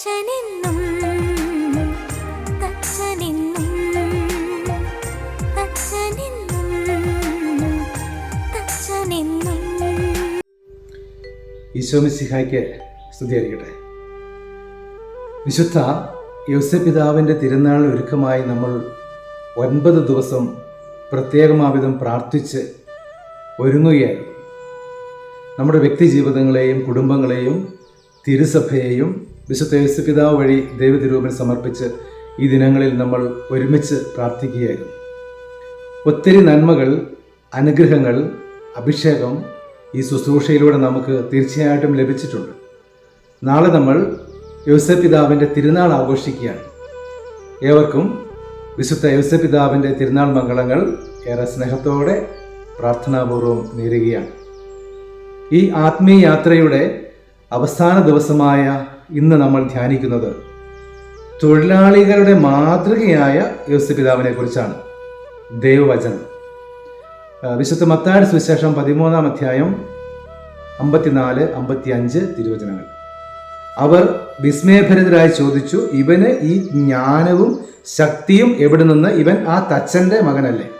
തച്ചനെന്നും തച്ചനെന്നും തച്ചനെന്നും തച്ചനെന്നും. ഈശോമിസിഹായ്ക്ക് സ്തുതിയായിരിക്കട്ടെ. വിശുദ്ധ തിരുനാൾ ഒരുക്കമായി നമ്മൾ ഒൻപത് ദിവസം പ്രത്യേകമാവിധം പ്രാർത്ഥിച്ച് ഒരുങ്ങുകയായിരുന്നു. നമ്മുടെ വ്യക്തി ജീവിതങ്ങളെയും കുടുംബങ്ങളെയും തിരുസഭയെയും വിശുദ്ധ പിതാവ് വഴി ദൈവതിരൂപൻ സമർപ്പിച്ച് ഈ ദിനങ്ങളിൽ നമ്മൾ ഒരുമിച്ച് പ്രാർത്ഥിക്കുകയായിരുന്നു. ഒത്തിരി നന്മകൾ അനുഗ്രഹങ്ങൾ അഭിഷേകം ഈ ശുശ്രൂഷയിലൂടെ നമുക്ക് തീർച്ചയായിട്ടും ലഭിച്ചിട്ടുണ്ട്. നാളെ നമ്മൾ യോസപിതാവിന്റെ തിരുനാൾ ആഘോഷിക്കുകയാണ്. ഏവർക്കും വിശുദ്ധ യോസപിതാവിന്റെ തിരുനാൾ മംഗളങ്ങൾ ഏറെ സ്നേഹത്തോടെ പ്രാർത്ഥനാപൂർവം നേരുകയാണ്. ഈ ആത്മീയ യാത്രയുടെ അവസാന ദിവസമായ ഇന്ന് നമ്മൾ ധ്യാനിക്കുന്നത് തൊഴിലാളികളുടെ മാതൃകയായ യോസപിതാവിനെ കുറിച്ചാണ്. ദൈവവചനം. വിശുദ്ധ മത്തായുടെ സുവിശേഷം പതിമൂന്നാം അധ്യായം അമ്പത്തിനാല് അമ്പത്തി അഞ്ച് തിരുവചനങ്ങൾ. അവർ വിസ്മയഭരിതരായി ചോദിച്ചു ഇവന് ഈ ജ്ഞാനവും ശക്തിയും എവിടെ നിന്ന്? ഇവൻ ആ തച്ചന്റെ മകനല്ലേ.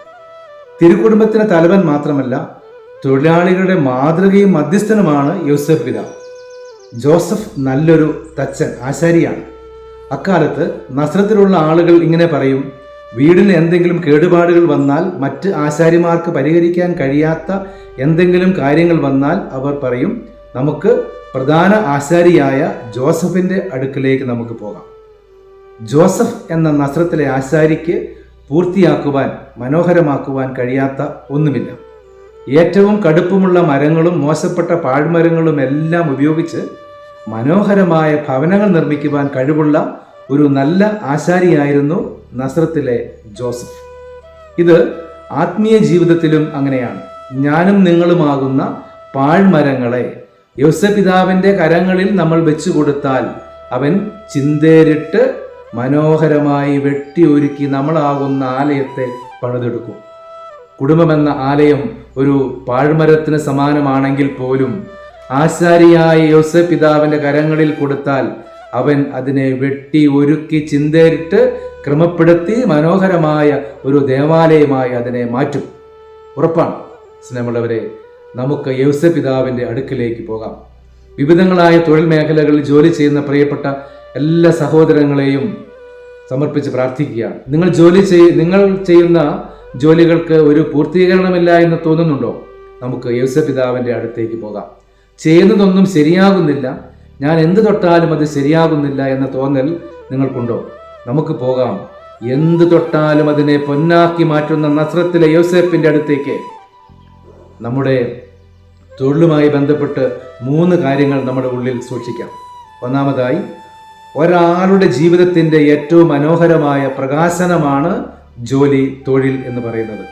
തിരുക്കുടുംബത്തിന് തലവൻ മാത്രമല്ല തൊഴിലാളികളുടെ മാതൃകയും മധ്യസ്ഥനുമാണ് യൂസഫ് പിതാവ്. ജോസഫ് നല്ലൊരു തച്ചൻ ആശാരിയാണ്. അക്കാലത്ത് നസ്രത്തിലുള്ള ആളുകൾ ഇങ്ങനെ പറയും വീടിന് എന്തെങ്കിലും കേടുപാടുകൾ വന്നാൽ മറ്റ് ആശാരിമാർക്ക് പരിഹരിക്കാൻ കഴിയാത്ത എന്തെങ്കിലും കാര്യങ്ങൾ വന്നാൽ അവർ പറയും നമുക്ക് പ്രധാന ആശാരിയായ ജോസഫിന്റെ അടുക്കിലേക്ക് നമുക്ക് പോകാം. ജോസഫ് എന്ന നസ്രത്തിലെ ആശാരിക്ക് പൂർത്തിയാക്കുവാൻ മനോഹരമാക്കുവാൻ കഴിയാത്ത ഒന്നുമില്ല. ഏറ്റവും കടുപ്പമുള്ള മരങ്ങളും മോശപ്പെട്ട പാഴ്മരങ്ങളും എല്ലാം ഉപയോഗിച്ച് മനോഹരമായ ഭവനങ്ങൾ നിർമ്മിക്കുവാൻ കഴിവുള്ള ഒരു നല്ല ആശാരിയായിരുന്നു നസ്രത്തിലെ ജോസഫ്. ഇത് ആത്മീയ ജീവിതത്തിലും അങ്ങനെയാണ്. ഞാനും നിങ്ങളുമാകുന്ന പാഴ്മരങ്ങളെ യോസപിതാവിന്റെ കരങ്ങളിൽ നമ്മൾ വെച്ചു കൊടുത്താൽ അവൻ ചിന്തേരിട്ട് മനോഹരമായി വെട്ടി ഒരുക്കി നമ്മളാകുന്ന ആലയത്തെ പണിതെടുക്കും. കുടുംബമെന്ന ആലയം ഒരു പാഴ്മരത്തിന് സമാനമാണെങ്കിൽ പോലും ആശാരിയായ യോസഫ് പിതാവിന്റെ കരങ്ങളിൽ കൊടുത്താൽ അവൻ അതിനെ വെട്ടി ഒരുക്കി ചിന്തേരിട്ട് ക്രമപ്പെടുത്തി മനോഹരമായ ഒരു ദേവാലയമായി അതിനെ മാറ്റും. ഉറപ്പാണ്. സ്നേഹമുള്ളവരെ നമുക്ക് യോസഫ് പിതാവിന്റെ അടുക്കിലേക്ക് പോകാം. വിവിധങ്ങളായ തൊഴിൽ മേഖലകളിൽ ജോലി ചെയ്യുന്ന പ്രിയപ്പെട്ട എല്ലാ സഹോദരങ്ങളെയും സമർപ്പിച്ച് പ്രാർത്ഥിക്കുകയാണ്. നിങ്ങൾ ജോലി ചെയ് നിങ്ങൾ ചെയ്യുന്ന ജോലികൾക്ക് ഒരു പൂർത്തീകരണമില്ല എന്ന് തോന്നുന്നുണ്ടോ? നമുക്ക് യോസഫ് പിതാവിന്റെ അടുത്തേക്ക് പോകാം. ചെയ്യുന്നതൊന്നും ശരിയാകുന്നില്ല. ഞാൻ എന്ത് തൊട്ടാലും അത് ശരിയാകുന്നില്ല എന്ന തോന്നൽ നിങ്ങൾക്കുണ്ടോ? നമുക്ക് പോകാം. എന്ത് തൊട്ടാലും അതിനെ പൊന്നാക്കി മാറ്റുന്ന നസ്രത്തിലെ യോസേപ്പിന്റെ അടുത്തേക്ക്. നമ്മുടെ തൊഴിലുമായി ബന്ധപ്പെട്ട് മൂന്ന് കാര്യങ്ങൾ നമ്മുടെ ഉള്ളിൽ സൂക്ഷിക്കാം. ഒന്നാമതായി ഒരാളുടെ ജീവിതത്തിന്റെ ഏറ്റവും മനോഹരമായ പ്രകാശനമാണ് ജോലി തൊഴിൽ എന്ന് പറയുന്നത്.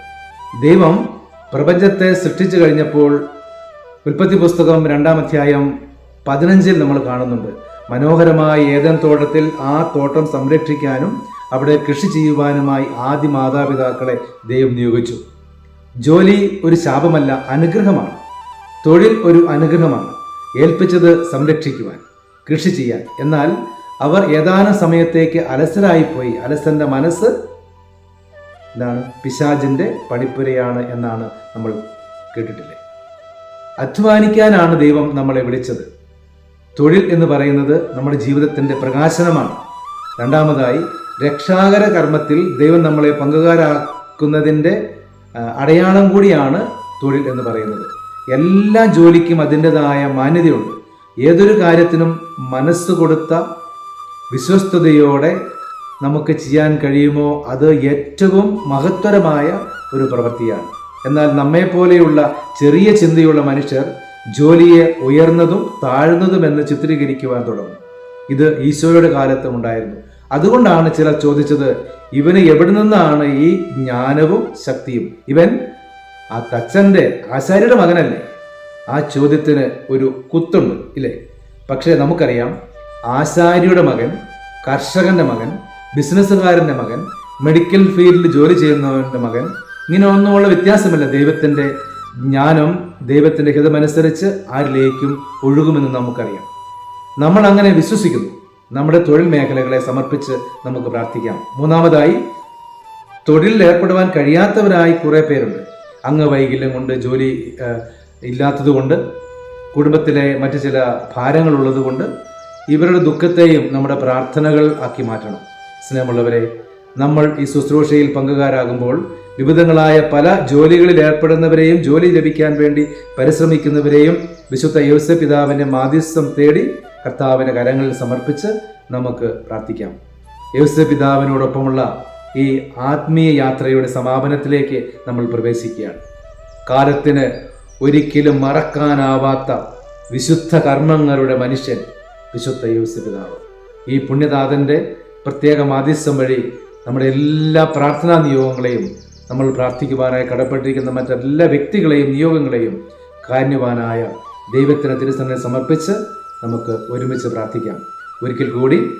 ദൈവം പ്രപഞ്ചത്തെ സൃഷ്ടിച്ചു കഴിഞ്ഞപ്പോൾ ഉൽപ്പത്തി പുസ്തകം രണ്ടാം അധ്യായം പതിനഞ്ചിൽ നമ്മൾ കാണുന്നുണ്ട്. മനോഹരമായ ഏതൻ തോട്ടത്തിൽ ആ തോട്ടം സംരക്ഷിക്കാനും അവിടെ കൃഷി ചെയ്യുവാനുമായി ആദ്യ മാതാപിതാക്കളെ ദൈവം നിയോഗിച്ചു. ജോലി ഒരു ശാപമല്ല അനുഗ്രഹമാണ്. തൊഴിൽ ഒരു അനുഗ്രഹമാണ്. ഏൽപ്പിച്ചത് സംരക്ഷിക്കുവാൻ കൃഷി ചെയ്യാൻ. എന്നാൽ അവർ ഏതാനും സമയത്തേക്ക് അലസരായിപ്പോയി. അലസന്റെ മനസ്സ് എന്താണ് പിശാജിന്റെ പണിപ്പുരയാണ് എന്നാണ് നമ്മൾ കേട്ടിട്ടില്ലേ? അധ്വാനിക്കാനാണ് ദൈവം നമ്മളെ വിളിച്ചത്. തൊഴിൽ എന്ന് പറയുന്നത് നമ്മുടെ ജീവിതത്തിന്റെ പ്രകാശനമാണ്. രണ്ടാമതായി രക്ഷാകര കർമ്മത്തിൽ ദൈവം നമ്മളെ പങ്കുകാരാക്കുന്നതിന്റെ അടയാളം കൂടിയാണ് തൊഴിൽ എന്ന് പറയുന്നത്. എല്ലാ ജോലിക്കും അതിന്റെതായ മാന്യതയുണ്ട്. ഏതൊരു കാര്യത്തിനും മനസ്സ് കൊടുത്ത വിശ്വസ്തയോടെ നമുക്ക് ചെയ്യാൻ കഴിയുമോ അത് ഏറ്റവും മഹത്തരമായ ഒരു പ്രവൃത്തിയാണ്. എന്നാൽ നമ്മെപ്പോലെയുള്ള ചെറിയ ചിന്തയുള്ള മനുഷ്യർ ജോലിയെ ഉയർന്നതും താഴ്ന്നതും എന്ന് ചിത്രീകരിക്കുവാൻ തുടങ്ങും. ഇത് ഈശോയുടെ കാലത്തും ഉണ്ടായിരുന്നു. അതുകൊണ്ടാണ് ചിലർ ചോദിച്ചത് ഇവന് എവിടെ നിന്നാണ് ഈ ജ്ഞാനവും ശക്തിയും? ഇവൻ ആ തച്ചന്റെ ആശാരിയുടെ മകനല്ലേ? ആ ചോദ്യത്തിന് ഒരു കുത്തുണ്ട് ഇല്ലേ? പക്ഷേ നമുക്കറിയാം ആശാരിയുടെ മകൻ കർഷകന്റെ മകൻ ബിസിനസ്സുകാരന്റെ മകൻ മെഡിക്കൽ ഫീൽഡിൽ ജോലി ചെയ്യുന്നവന്റെ മകൻ. ഇങ്ങനെ ഒന്നുമുള്ള വ്യത്യാസമില്ല. ദൈവത്തിന്റെ ജ്ഞാനം ദൈവത്തിന്റെ ഹിതമനുസരിച്ച് ആരിലേക്കും ഒഴുകുമെന്ന് നമുക്കറിയാം. നമ്മൾ അങ്ങനെ വിശ്വസിക്കുന്നു. നമ്മുടെ തൊഴിൽ മേഖലകളെ സമർപ്പിച്ച് നമുക്ക് പ്രാർത്ഥിക്കാം. മൂന്നാമതായി തൊഴിലിൽ ഏർപ്പെടുവാൻ കഴിയാത്തവരായി കുറേ പേരുണ്ട്. അംഗവൈകല്യം കൊണ്ട് ജോലി ഇല്ലാത്തതുകൊണ്ട് കുടുംബത്തിലെ മറ്റു ചില ഭാരങ്ങളുള്ളത് കൊണ്ട് ഇവരുടെ ദുഃഖത്തെയും നമ്മുടെ പ്രാർത്ഥനകൾ ആക്കി മാറ്റണം. സ്നേഹമുള്ളവരെ നമ്മൾ ഈ ശുശ്രൂഷയിൽ പങ്കുകാരാകുമ്പോൾ വിവിധങ്ങളായ പല ജോലികളിൽ ഏർപ്പെടുന്നവരെയും ജോലി ലഭിക്കാൻ വേണ്ടി പരിശ്രമിക്കുന്നവരെയും വിശുദ്ധ യോസ പിതാവിന്റെ മാധ്യസ്ഥം തേടി കർത്താവിന്റെ കരങ്ങളിൽ സമർപ്പിച്ച് നമുക്ക് പ്രാർത്ഥിക്കാം. യോസ പിതാവിനോടൊപ്പമുള്ള ഈ ആത്മീയ യാത്രയുടെ സമാപനത്തിലേക്ക് നമ്മൾ പ്രവേശിക്കുകയാണ്. കാലത്തിന് ഒരിക്കലും മറക്കാനാവാത്ത വിശുദ്ധ കർമ്മങ്ങളുടെ മനുഷ്യൻ വിശുദ്ധ യേശു പിതാവ്. ഈ പുണ്യനാഥന്റെ പ്രത്യേക മാധ്യസ്ഥം വഴി നമ്മുടെ എല്ലാ പ്രാർത്ഥനാ നിയോഗങ്ങളെയും നമ്മൾ പ്രാർത്ഥിക്കുവാനായി കടപ്പെട്ടിരിക്കുന്ന മറ്റെല്ലാ വ്യക്തികളെയും നിയോഗങ്ങളെയും കാന്യവാനായ ദൈവത്തിന് തിരുസന്നെ സമർപ്പിച്ച് നമുക്ക് ഒരുമിച്ച് പ്രാർത്ഥിക്കാം. ഒരിക്കൽ കൂടി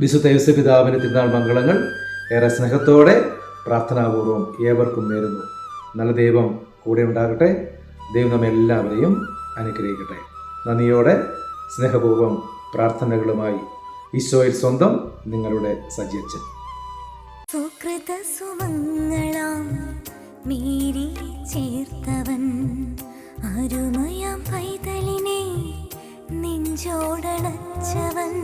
വിശുദ്ധ യേശു പിതാവിന് തിരുനാൾ മംഗളങ്ങൾ ഏറെ സ്നേഹത്തോടെ പ്രാർത്ഥനാപൂർവം ഏവർക്കും നേരുന്നു. നല്ല ദൈവം കൂടെ ഉണ്ടാകട്ടെ. ദൈവം നമ്മെല്ലാവരെയും അനുഗ്രഹിക്കട്ടെ. നന്ദിയോടെ സ്നേഹപൂർവം പ്രാർത്ഥനകളുമായി ഈശോയിൽ സ്വന്തം നിങ്ങളുടെ സജീവച്ചൻ സുകൃത സുമങ്ങളാം മീരി ചേർത്തവൻ. അരുമയാം പൈതലിനെ നെഞ്ചോടണച്ചവൻ.